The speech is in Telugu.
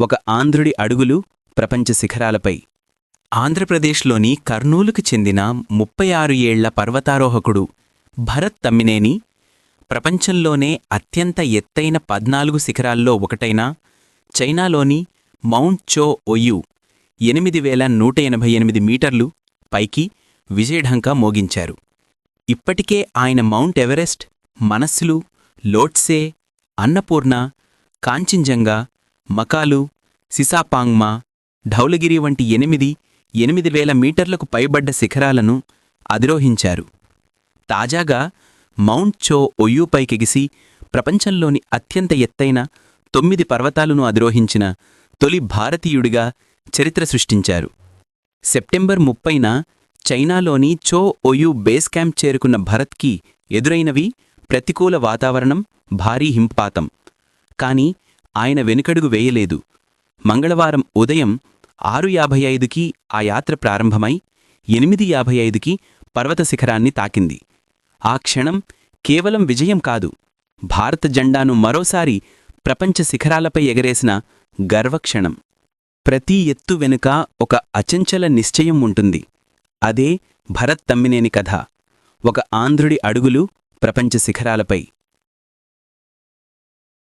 ఒక ఆంధ్రుడి అడుగులు ప్రపంచ శిఖరాలపై. ఆంధ్రప్రదేశ్లోని కర్నూలుకు చెందిన ముప్పై ఆరు ఏళ్ళ పర్వతారోహకుడు భరత్ తమ్మినేని ప్రపంచంలోనే అత్యంత ఎత్తైన పద్నాలుగు శిఖరాల్లో ఒకటైన చైనాలోని మౌంట్ చో ఒయు ఎనిమిది వేల నూట ఎనభై ఎనిమిది మీటర్లు పైకి విజయఢంకా మోగించారు. ఇప్పటికే ఆయన మౌంట్ ఎవరెస్ట్ మనస్సులు లోట్సే అన్నపూర్ణ కాంచింజంగా మకాలు సిసాపాంగ్మా ఢౌలగిరి వంటి ఎనిమిది ఎనిమిది వేల మీటర్లకు పైబడ్డ శిఖరాలను అధిరోహించారు. తాజాగా మౌంట్ చో ఒయ్యూ పైకెగిసి ప్రపంచంలోని అత్యంత ఎత్తైన తొమ్మిది పర్వతాలను అధిరోహించిన తొలి భారతీయుడిగా చరిత్ర సృష్టించారు. సెప్టెంబర్ ముప్పైన చైనాలోని చో ఒయు బేస్ క్యాంప్ చేరుకున్న భరత్కి ఎదురైనవి ప్రతికూల వాతావరణం భారీ హింపాతం. కానీ ఆయన వెనుకడుగు వేయలేదు. మంగళవారం ఉదయం ఆరు యాభై ఐదుకి ఆ యాత్ర ప్రారంభమై ఎనిమిది యాభై ఐదుకి పర్వత శిఖరాన్ని తాకింది. ఆ క్షణం కేవలం విజయం కాదు భారత జెండాను మరోసారి ప్రపంచ శిఖరాలపై ఎగరేసిన గర్వక్షణం. ప్రతి ఎత్తు వెనుక ఒక అచంచల నిశ్చయం ఉంటుంది. అదే భరత్ తమ్మినేని కథ. ఒక ఆంధ్రుడి అడుగులు ప్రపంచ శిఖరాలపై.